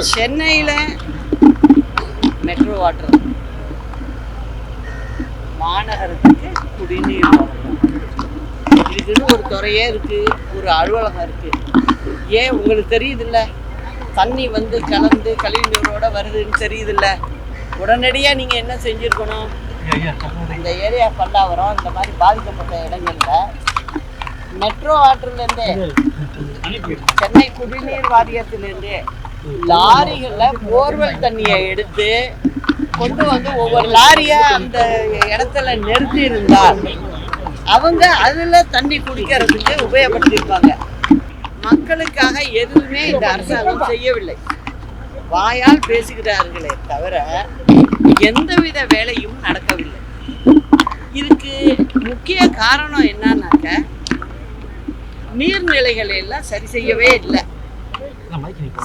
சென்னையில் metro water மாநகரத்துக்கு குடிநீர் வழங்கணும். இதுக்குன்னு ஒரு துறையே இருக்கு ஒரு அலுவலகம் இருக்கு. ஏன் உங்களுக்கு தெரியுதுல்ல? தண்ணி வந்து கலந்து கழிவுநீரோட வருதுன்னு தெரியுதுல்ல? உடனடியாக நீங்கள் என்ன செஞ்சுருக்கணும்? இந்த ஏரியா பல்லாவரம் இந்த மாதிரி பாதிக்கப்பட்ட இடங்கள்ல மெட்ரோ வாட்டர்லேருந்தே சென்னை குடிநீர் வாரியத்திலிருந்தே லாரிகள்ல போர்வெல் தண்ணியை எடுத்து கொண்டு வந்து ஒவ்வொரு லாரிய அந்த இடத்துல நிறுத்தி இருந்தால் அவங்க அதுல தண்ணி குடிக்கிறதுக்கு உபயோகப்படுத்தியிருப்பாங்க. மக்களுக்காக எதுவுமே இந்த அரசாங்கம் செய்யவில்லை. வாயால் பேசுகிறார்களே தவிர எந்தவித வேலையும் நடக்கவில்லை. இதுக்கு முக்கிய காரணம் என்னன்னாக்க நீர்நிலைகளை எல்லாம் சரி செய்யவே இல்லை.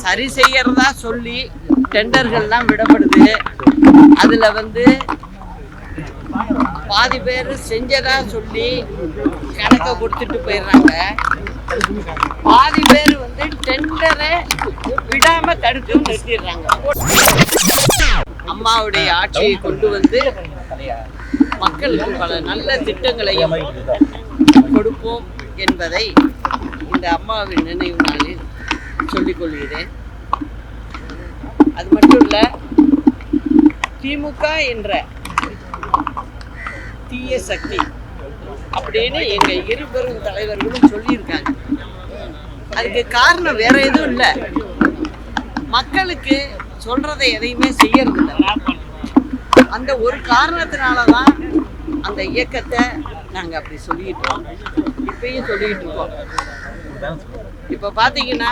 சரி செய்யறதா சொல்லி டெண்டர்கள்லாம் விடப்படுது. அதில் வந்து பாதி பேர் செஞ்சதா சொல்லி கணக்கை கொடுத்துட்டு போயிடுறாங்க. பாதி பேர் வந்து டெண்டரை விடாம தடுத்து நிறுத்திடுறாங்க. அம்மாவுடைய ஆட்சியை கொண்டு வந்து மக்களுக்கு பல நல்ல திட்டங்களையும் கொடுப்போம் என்பதை இந்த அம்மாவின் நினைவு நாளில் சொல்லிக் கொள்கிறேன் அது மட்டும் இல்ல திமுக என்ற தீய சக்தி அப்படின்னு எங்க இரு பெரும் தலைவர்களும் சொல்லியிருக்காங்க. அதுக்கு காரணம் வேற எதுவும் இல்லை. மக்களுக்கு சொல்றதை எதையுமே செய்யறது இல்லை அந்த ஒரு காரணத்தினால தான் அந்த இயக்கத்தை நாங்க அப்படி சொல்லிட்டோம் இப்பயும் சொல்லிட்டு இருக்கோம். இப்போ பார்த்தீங்கன்னா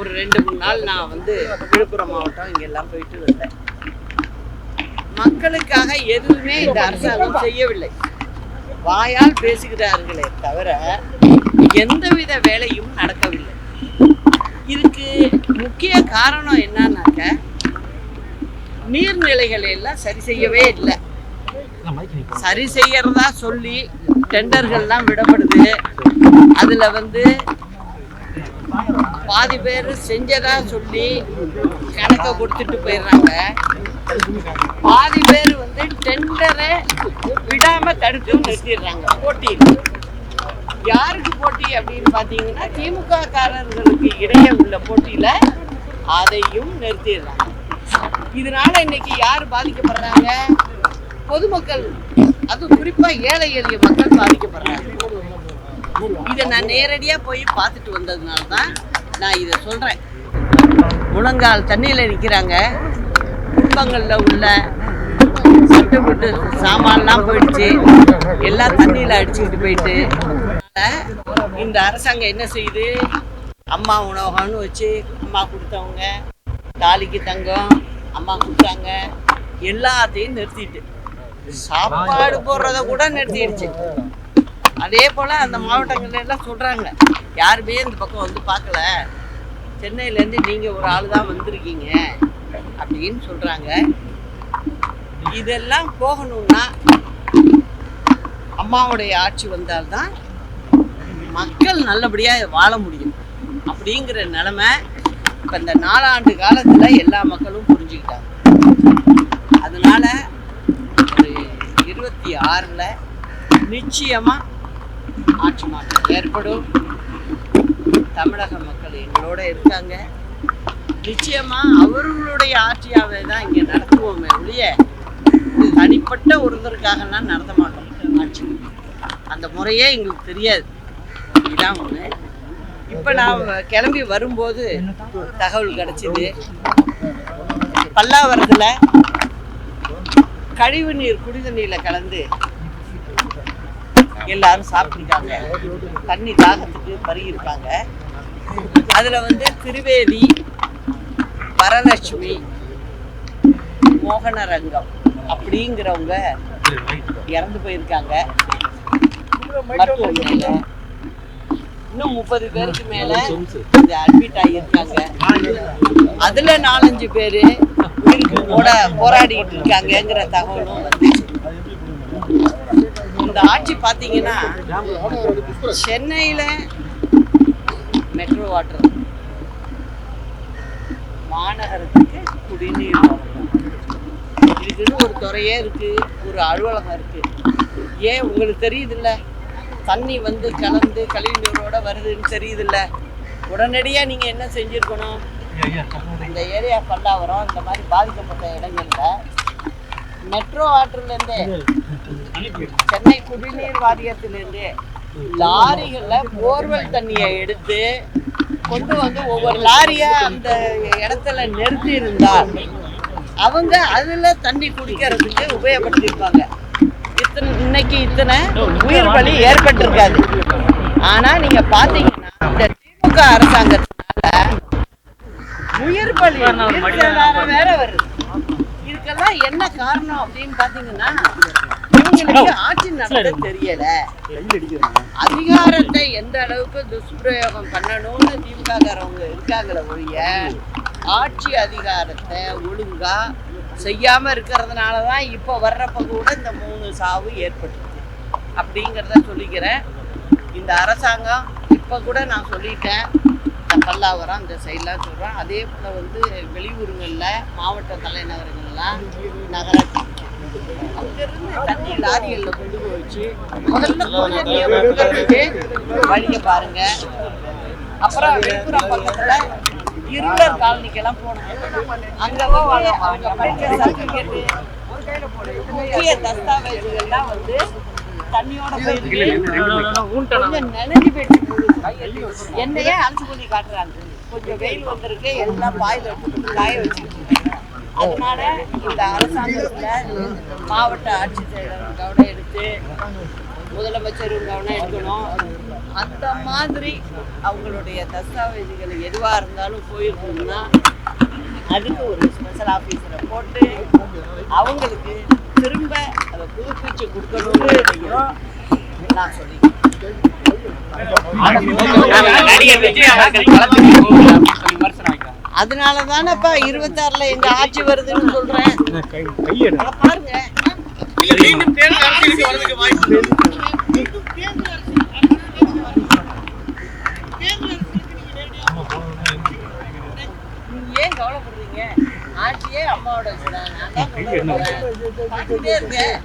ஒரு ரெண்டு மூணு நாள் நான் வந்து விழுப்புரம் மாவட்டம் இங்கெல்லாம் போயிட்டு வந்தேன். மக்களுக்காக எதுவுமே இந்த அரசாங்கம் செய்யவில்லை. வாயால் பேசுகிறார்களே தவிர எந்தவித வேலையும் நடக்கவில்லை. இதுக்கு முக்கிய காரணம் என்னன்னாக்க நீர்நிலைகளை எல்லாம் சரி செய்யவே இல்லை. சரி செய்யறதா சொல்லி டெண்டர்கள்லாம் விடப்படுது. அதுல வந்து பாதி பேர் செஞ்சதா சொல்லி கணக்கை கொடுத்துட்டு போயிடுறாங்க. பாதி பேர் வந்து டெண்டரை விடாம தடுத்து நிறுத்திடுறாங்க போட்டியில் யாருக்கு போட்டி அப்படின்னு பார்த்தீங்கன்னா திமுக காரர்களுக்கு இடையே உள்ள போட்டியில் அதையும் நிறுத்திடுறாங்க. இதனால இன்னைக்கு யார் பாதிக்கப்படுறாங்க? பொதுமக்கள் அது குறிப்பாக ஏழை எளிய மக்கள் பாதிக்கப்படுறாங்க. இதை நான் நேரடியாக போய் பார்த்துட்டு வந்ததுனால தான் நான் இதை சொல்கிறேன் முழங்கால் தண்ணியில் நிற்கிறாங்க குடும்பங்களில் உள்ள சட்டுப்பட்டு சாமான்லாம் போயிடுச்சு. எல்லாம் தண்ணியில் அடிச்சுக்கிட்டு போயிட்டு. இந்த அரசாங்கம் என்ன செய்யுது? அம்மா உணவகம்னு வச்சு அம்மா கொடுத்தவங்க தாலிக்கு தங்கம் அம்மா கொடுத்தாங்க. எல்லாத்தையும் நிறுத்திட்டு. சாப்பாடு போடுறத கூட நிறுத்திடுச்சு. அதே போல் அந்த மாவட்டங்கள்ல எல்லாம் சொல்கிறாங்க யாருமே இந்த பக்கம் வந்து பார்க்கல. சென்னையிலேருந்து நீங்கள் ஒரு ஆள் தான் வந்திருக்கீங்க அப்படின்னு சொல்கிறாங்க இதெல்லாம் போகணும்னா அம்மாவுடைய ஆட்சி வந்தால்தான் மக்கள் நல்லபடியாக வாழ முடியும். அப்படிங்கிற நிலமை இப்போ இந்த நாலாண்டு காலத்தில் எல்லா மக்களும் புரிஞ்சுக்கிட்டாங்க. அதனால் ஒரு இருபத்தி ஆறில் நிச்சயமாக ஆட்சி மாற்றம் ஏற்படும். தமிழக மக்கள் எங்களோட இருக்காங்க. நிச்சயமா அவர்களுடைய ஆட்சியாவே தான் இங்கே நடத்துவோமே ஒழிய தனிப்பட்ட ஒருத்தருக்காகலாம் நடத்த மாட்டோம். ஆட்சி அந்த முறையே எங்களுக்கு தெரியாது. இதுதான் ஒன்று இப்போ நான் கிளம்பி வரும்போது தகவல் கிடச்சிது. பல்லாவரத்தில் கழிவு நீர் குடித கலந்து எல்லாரும் சாப்பிட்டுருக்காங்க. தண்ணி தாகத்துக்கு பருகியிருக்காங்க. அதில் வந்து திருவேதி வரலட்சுமி மோகனரங்கம் அப்படிங்கிறவங்க இறந்து போயிருக்காங்க. இன்னும் முப்பது பேருக்கு மேல இது அட்மிட் ஆகியிருக்காங்க. அதுல நாலஞ்சு பேரு உயிருக்கு போட போராடிட்டு இருக்காங்கங்கிற தகவலும் வந்துச்சு இந்த ஆட்சி பாத்தீங்கன்னா சென்னையில் மெட்ரோ வாட்டர் மாநகரத்துக்கு குடிநீர் இதுக்குன்னு ஒரு துறையே இருக்கு ஒரு அலுவலகம் இருக்கு. ஏன் உங்களுக்கு தெரியுதுல்ல? தண்ணி வந்து கலந்து கழிவுநீரோட வருதுன்னு தெரியுதுல்ல? உடனடியாக நீங்கள் என்ன செஞ்சுருக்கணும்? இந்த ஏரியா பல்லாவரம் இந்த மாதிரி பாதிக்கப்பட்ட இடங்கள்ல மெட்ரோ வாட்டர்லேருந்தே சென்னை குடிநீர் வாரியத்திலிருந்து லாரிகள்ல போர்வெல் தண்ணியை எடுத்து கொண்டு வந்து ஒவ்வொரு லாரியா அந்த இடத்துல நிறுத்தி இருந்தால் அவங்க அதுல தண்ணி குடிக்கிறதுக்கு உபயோகப்படுத்தியிருப்பாங்க. இத்தனை இன்னைக்கு இத்தனை உயிர் பலி ஏற்பட்டிருக்காது. ஆனா நீங்க பாத்தீங்கன்னா இந்த திமுக அரசாங்கத்தினால உயிர் பலி வேற வருது. இதுக்கெல்லாம் என்ன காரணம் அப்படின்னு பாத்தீங்கன்னா ஆட்சி நடத்த தெரியல. அதிகாரத்தை எந்த அளவுக்கு துஷ்பிரயோகம் பண்ணணும்னு திமுககாரவங்க இருக்காங்களே ஒழிய ஆட்சி அதிகாரத்தை ஒழுங்கா செய்யாம இருக்கிறதுனால தான் இப்போ வர்றப்ப கூட இந்த மூணு சாவு ஏற்பட்டுச்சு. அப்படிங்கிறத சொல்லிக்கிறேன். இந்த அரசாங்கம் இப்போ கூட நான் சொல்லிட்டேன். இந்த பல்லாவரம் இந்த சைட்லாம் சொல்கிறேன் அதே போல் வந்து வெளியூருங்களில் மாவட்ட தலைநகரங்கள்லாம் நகராட்சி அங்கிருந்து தண்ணி லாரிகளில் கொண்டு போய் வச்சு முதல்ல குடிநீர் கொடுக்கறதுக்கு வழியை பாருங்க. அப்புறம் விழுப்புரம் பக்கத்துல இருளர் காலனிக்கெல்லாம் போனோம். அங்க போய் அவங்க படிச்ச சர்டிபிகேட்டு முக்கிய தஸ்தாவேஜுகள்லாம் வந்து தண்ணியோட கொஞ்சம் நனைஞ்சு போயிடுச்சு என்னையே அலசு பண்ணி காட்டுறாங்க. கொஞ்சம் வெயில் வந்திருக்கு. எல்லாம் பாயில் காய வச்சுக்கிட்டு. அதனால இந்த அரசாங்கத்தில் மாவட்ட ஆட்சித்தலைவர் கவனம் எடுத்து முதலமைச்சர் கவனம் எடுக்கணும். அந்த மாதிரி அவங்களுடைய தஸ்தாவேஜுகள் எதுவாக இருந்தாலும் போயிருக்கணும்னா அதுக்கு ஒரு ஸ்பெஷல் ஆஃபீஸரை போட்டு அவங்களுக்கு திரும்ப அதை புதுப்பிச்சு கொடுக்கணும்னு நான் சொல்லி நடிகர் விஜய் அவர்கள் களத்துக்கு போகல அப்படின்னு சொல்லி விமர்சனம் வைக்கிறாங்க அதனால தானேப்பா இருபத்தாறுல எங்க ஆட்சி வருதுன்னு சொல்றேன். பாருங்க. மீண்டும் தேர்தல் அரசியலுக்கு வரதுக்கு வாய்ப்பு ஏன் கவலைப்படுறீங்க? ஆட்சியே அம்மாவோட. பார்த்துட்டே இருக்கேன்